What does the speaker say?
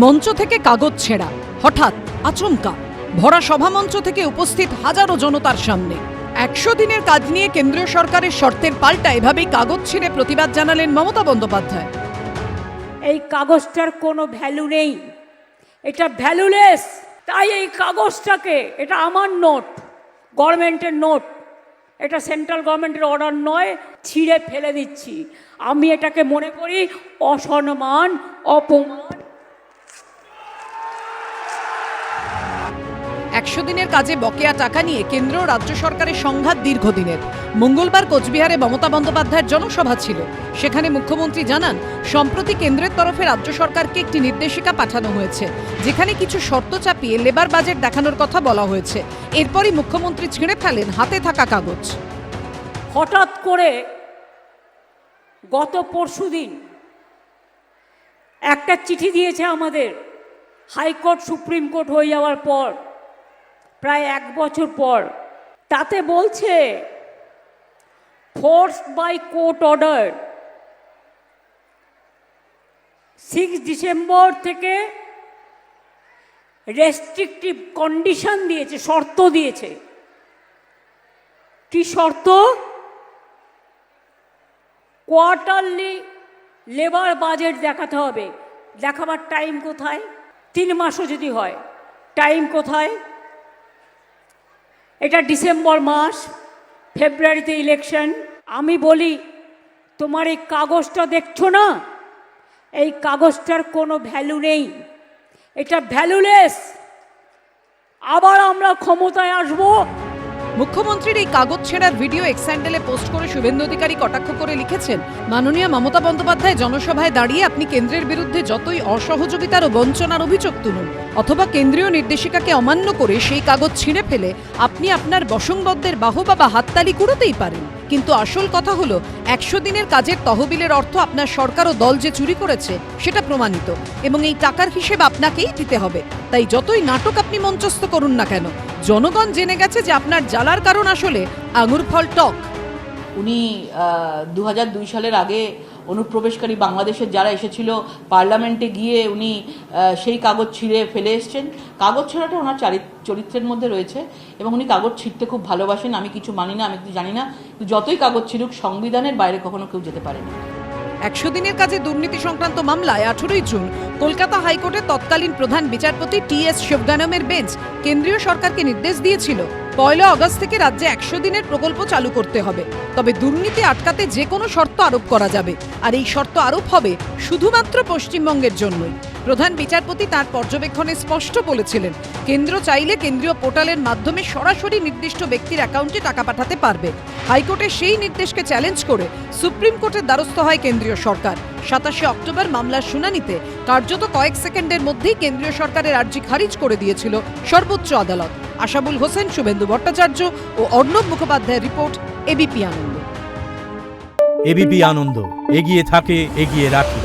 মঞ্চ থেকে কাগজ ছেঁড়া, হঠাৎ আচমকা। ভরা সভামঞ্চ থেকে উপস্থিত হাজারো জনতার সামনে। একশো দিনের কাজ নিয়ে কেন্দ্রীয় সরকারের শর্তের পাল্টা এভাবেই কাগজ ছিঁড়ে প্রতিবাদ জানালেন মমতা বন্দ্যোপাধ্যায়। এই কাগজটার কোনো ভ্যালু নেই। এটা ভ্যালুলেস তাই এই কাগজটাকে, এটা আমার নোট গভর্নমেন্টের নোট এটা সেন্ট্রাল গভর্নমেন্টের অর্ডার নয়, ছিঁড়ে ফেলে দিচ্ছি। আমি এটাকে মনে করি অসম্মান, অপমান একশো দিনের কাজে বকেয়া টাকা নিয়ে কেন্দ্র রাজ্য সরকারের সংঘাত দীর্ঘদিনের। মঙ্গলবার কোচবিহারে মমতা বন্দ্যোপাধ্যায়ের জনসভা ছিল। সেখানে মুখ্যমন্ত্রী জানান, সম্প্রতি কেন্দ্রের তরফে রাজ্য সরকারকে একটি নির্দেশিকা পাঠানো হয়েছে, যেখানে কিছু শর্ত চাপিয়ে লেবার বাজেট দেখানোর কথা বলা হয়েছে। এরপরই মুখ্যমন্ত্রী ছিঁড়ে ফেলেন হাতে থাকা কাগজ। হঠাৎ করে গত পরশু দিন একটা চিঠি দিয়েছে আমাদের হাইকোর্ট সুপ্রিম কোর্ট হয়ে যাওয়ার পর প্রায় এক বছর পর, তাতে বলছে force by court order six December থেকে রেস্ট্রিকটিভ কন্ডিশন দিয়েছে, শর্ত দিয়েছে। কি শর্ত? কোয়ার্টারলি লেবার বাজেট দেখাতে হবে। দেখাবার টাইম কোথায়? তিন মাসও যদি হয় টাইম কোথায়? এটা ডিসেম্বর মাস, ফেব্রুয়ারিতে ইলেকশন আমি বলি, তোমার এই কাগজটা দেখছ না? এই কাগজটার কোনো ভ্যালু নেই। এটা ভ্যালুলেস আবার আমরা ক্ষমতায় আসব। মুখ্যমন্ত্রীর এই কাগজ ছেঁড়ার ভিডিও এক্স পোস্ট করে শুভেন্দু অধিকারী কটাক্ষ করে লিখেছেন, মাননীয় মমতা বন্দ্যোপাধ্যায় জনসভায় দাঁড়িয়ে আপনি কেন্দ্রের বিরুদ্ধে যতই অসহযোগিতার ও বঞ্চনার অভিযোগ তুলুন, অথবা কেন্দ্রীয় নির্দেশিকাকে অমান্য করে সেই কাগজ ছিঁড়ে ফেলে আপনি আপনার বসংবদ্ধের বাহবা বা হাততালি কুড়োতেই পারেন। কিন্তু আসল কথা হলো, একশো দিনের কাজের তহবিলের অর্থ আপনার সরকার ও দল যে চুরি করেছে, সেটা প্রমাণিত এবং এই টাকার হিসেব আপনাকেই দিতে হবে। তাই যতই নাটক আপনি মঞ্চস্থ করুন না কেন, জনগণ জেনে গেছে যে আপনার জ্বালার কারণ আসলে আঙুর ফল টক। উনি দু সালের আগে অনুপ্রবেশকারী বাংলাদেশের যারা এসেছিল, পার্লামেন্টে গিয়ে উনি সেই কাগজ ছিঁড়ে ফেলে এসছেন। কাগজ ছেঁড়াটা ওনার চারি- চরিত্রের মধ্যে রয়েছে এবং উনি কাগজ ছিঁড়তে খুব ভালোবাসেন। আমি কিছু মানি না, আমি কিছু জানি না। যতই কাগজ ছিঁড়ুক, সংবিধানের বাইরে কখনো কেউ যেতে পারে না একশো দিনের কাজে দুর্নীতি সংক্রান্ত মামলায় আঠেরোই জুন কলকাতা হাইকোর্টের তৎকালীন প্রধান বিচারপতি টি এস শিবগানমের বেঞ্চ কেন্দ্রীয় সরকারকে নির্দেশ দিয়েছিল, পয়লা অগস্ট থেকে রাজ্যে একশো দিনের প্রকল্প চালু করতে হবে। তবে দুর্নীতি আটকাতে যে কোনো শর্ত আরোপ করা যাবে। আর এই শর্ত আরোপ হবে শুধুমাত্র পশ্চিমবঙ্গের জন্যই। প্রধান বিচারপতি তার পর্যবেক্ষণে স্পষ্ট বলেছিলেন, কেন্দ্র চাইলে কেন্দ্রীয় পোর্টালের মাধ্যমে সরাসরি নির্দিষ্ট ব্যক্তির অ্যাকাউন্টে টাকা পাঠাতে পারবে। হাইকোর্টের সেই নির্দেশকে চ্যালেঞ্জ করে সুপ্রিম কোর্টের দ্বারস্থ হয় কেন্দ্রীয় সরকার। সাতাশে অক্টোবর মামলার শুনানিতে কার্যত কয়েক সেকেন্ডের মধ্যেই কেন্দ্রীয় সরকারের আর্জি খারিজ করে দিয়েছিল সর্বোচ্চ আদালত। আশাবুল হোসেন, শুভেন্দু ভট্টাচার্য ও অর্ণব মুখোপাধ্যায়ের report, ABP Ananda. ABP Ananda, এগিয়ে থাকে, এগিয়ে রাখে।